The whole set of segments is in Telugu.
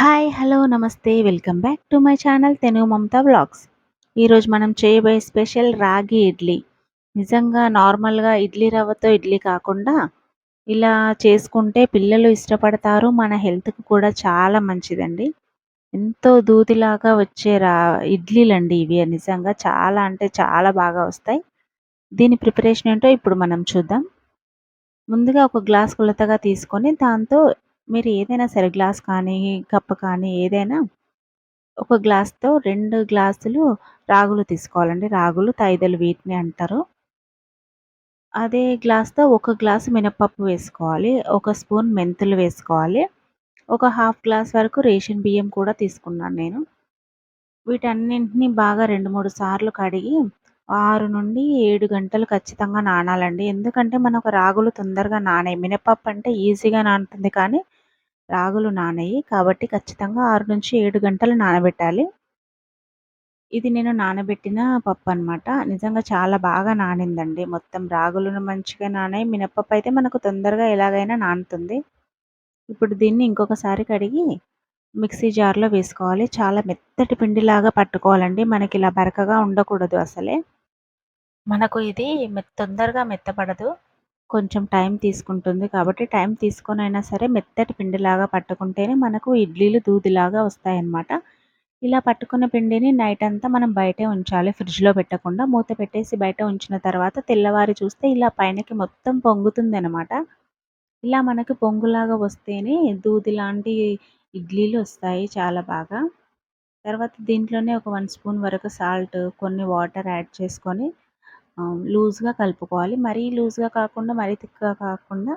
హాయ్ హలో నమస్తే. Welcome back to my channel తెను Mamatha vlogs. ఈరోజు మనం చేయబోయే స్పెషల్ రాగి ఇడ్లీ. నిజంగా నార్మల్గా ఇడ్లీ రవ్వతో ఇడ్లీ కాకుండా ఇలా చేసుకుంటే పిల్లలు ఇష్టపడతారు. మన హెల్త్కి కూడా చాలా మంచిదండి. ఎంతో దూదిలాగా వచ్చే రా ఇడ్లీలండి ఇవి. నిజంగా చాలా అంటే చాలా బాగా వస్తాయి. దీని ప్రిపరేషన్ ఏంటో ఇప్పుడు మనం చూద్దాం. ముందుగా ఒక గ్లాస్ కొలతగా తీసుకొని దాంతో మీరు ఏదైనా సరే గ్లాస్ కానీ కప్ కానీ ఏదైనా ఒక గ్లాస్తో రెండు గ్లాసులు రాగులు తీసుకోవాలండి. రాగులు తైదలు వీటిని అంటారు. అదే గ్లాస్తో ఒక గ్లాసు మినపప్పు వేసుకోవాలి. ఒక స్పూన్ మెంతులు వేసుకోవాలి. ఒక హాఫ్ గ్లాస్ వరకు రేషన్ బియ్యం కూడా తీసుకున్నాను నేను. వీటన్నింటినీ బాగా రెండు మూడు సార్లు కడిగి ఆరు నుండి ఏడు గంటలు ఖచ్చితంగా నానాలండి. ఎందుకంటే మనకు రాగులు తొందరగా నానే మినపప్పు అంటే ఈజీగా నానుతుంది కానీ రాగులు నానయ్యి కాబట్టి ఖచ్చితంగా ఆరు నుంచి ఏడు గంటలు నానబెట్టాలి. ఇది నేను నానబెట్టిన పప్పు అనమాట నిజంగా చాలా బాగా నానిందండి. మొత్తం రాగులను మంచిగా నానాయి. మినప్పప్పు అయితే మనకు తొందరగా ఎలాగైనా నానుతుంది. ఇప్పుడు దీన్ని ఇంకొకసారి కడిగి మిక్సీ జార్లో వేసుకోవాలి. చాలా మెత్తటి పిండిలాగా పట్టుకోవాలండి. మనకి ఇలా బరకగా ఉండకూడదు అసలే. మనకు ఇది తొందరగా మెత్తపడదు. కొంచెం టైం తీసుకుంటుంది కాబట్టి టైం తీసుకొని అయినా సరే మెత్తటి పిండిలాగా పట్టుకుంటేనే మనకు ఇడ్లీలు దూదిలాగా వస్తాయన్నమాట. ఇలా పట్టుకున్న పిండిని నైట్ అంతా మనం బయటే ఉంచాలి ఫ్రిడ్జ్లో పెట్టకుండా. మూత పెట్టేసి బయట ఉంచిన తర్వాత తెల్లవారి చూస్తే ఇలా పైనకి మొత్తం పొంగుతుంది అనమాట ఇలా మనకి పొంగులాగా వస్తేనే దూది లాంటి ఇడ్లీలు వస్తాయి చాలా బాగా. తర్వాత దీంట్లోనే ఒక వన్ స్పూన్ వరకు సాల్ట్ కొన్ని వాటర్ యాడ్ చేసుకొని లూజ్గా కలుపుకోవాలి. మరీ లూజ్గా కాకుండా మరీ తిక్కగా కాకుండా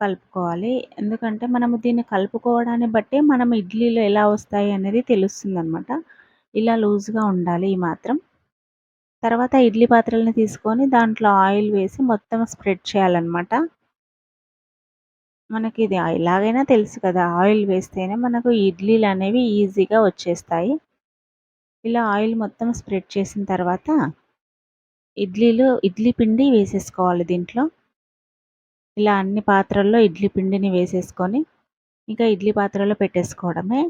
కలుపుకోవాలి. ఎందుకంటే మనము దీన్ని కలుపుకోవడాన్ని బట్టే మనం ఇడ్లీలు ఎలా వస్తాయి అనేది తెలుస్తుంది అనమాట ఇలా లూజ్గా ఉండాలి ఈ మాత్రం. తర్వాత ఇడ్లీ పాత్రలను తీసుకొని దాంట్లో ఆయిల్ వేసి మొత్తం స్ప్రెడ్ చేయాలన్నమాట. మనకి ఇది ఎలాగైనా తెలుసు కదా ఆయిల్ వేస్తేనే మనకు ఇడ్లీలు అనేవి ఈజీగా వచ్చేస్తాయి. ఇలా ఆయిల్ మొత్తం స్ప్రెడ్ చేసిన తర్వాత ఇడ్లీలు ఇడ్లీ పిండి వేసేసుకోవాలి దీంట్లో. ఇలా అన్ని పాత్రల్లో ఇడ్లీ పిండిని వేసేసుకొని ఇంకా ఇడ్లీ పాత్రలో పెట్టేసుకోవడమే.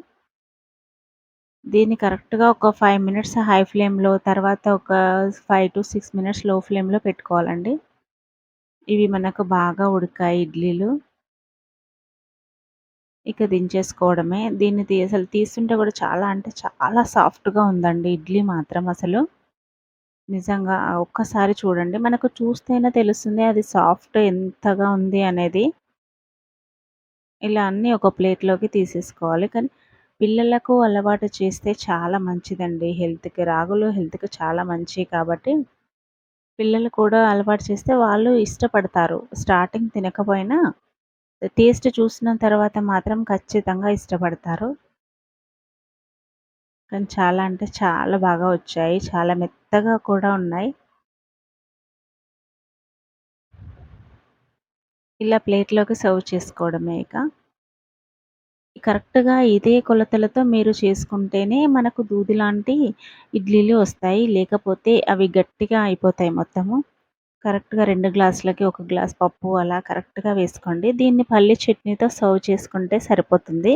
దీన్ని కరెక్ట్గా ఒక ఫైవ్ మినిట్స్ హై ఫ్లేమ్లో తర్వాత ఒక ఫైవ్ టు సిక్స్ మినిట్స్లో ఫ్లేమ్లో పెట్టుకోవాలండి. ఇవి మనకు బాగా ఉడికాయి ఇడ్లీలు. ఇక దించేసుకోవడమే. దీన్ని అసలు తీస్తుంటే కూడా చాలా అంటే చాలా సాఫ్ట్గా ఉందండి ఇడ్లీ మాత్రం అసలు. నిజంగా ఒక్కసారి చూడండి. మనకు చూస్తేనే తెలుస్తుంది అది సాఫ్ట్ ఎంతగా ఉంది అనేది. ఇలా అన్నీ ఒక ప్లేట్లోకి తీసేసుకోవాలి. కానీ పిల్లలకు అలవాటు చేస్తే చాలా మంచిదండి. హెల్త్కి రాగులు హెల్త్కి చాలా మంచి కాబట్టి పిల్లలు కూడా అలవాటు చేస్తే వాళ్ళు ఇష్టపడతారు. స్టార్టింగ్ తినకపోయినా టేస్ట్ చూసిన తర్వాత మాత్రం ఖచ్చితంగా ఇష్టపడతారు. కానీ చాలా అంటే చాలా బాగా వచ్చాయి. చాలా మెత్తగా కూడా ఉన్నాయి. ఇలా ప్లేట్లోకి సర్వ్ చేసుకోవడమే ఇక. కరెక్ట్గా ఇదే కొలతలతో మీరు చేసుకుంటేనే మనకు దూది లాంటి ఇడ్లీలు వస్తాయి. లేకపోతే అవి గట్టిగా అయిపోతాయి మొత్తము. కరెక్ట్గా రెండు గ్లాసులకి ఒక గ్లాస్ పప్పు అలా కరెక్ట్గా వేసుకోండి. దీన్ని పల్లి చట్నీతో సర్వ్ చేసుకుంటే సరిపోతుంది.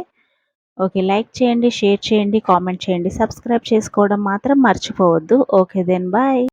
ఓకే లైక్ చేయండి షేర్ చేయండి కామెంట్ చేయండి సబ్స్క్రైబ్ చేసుకోవడం మాత్రం మర్చిపోవద్దు. Okay then bye.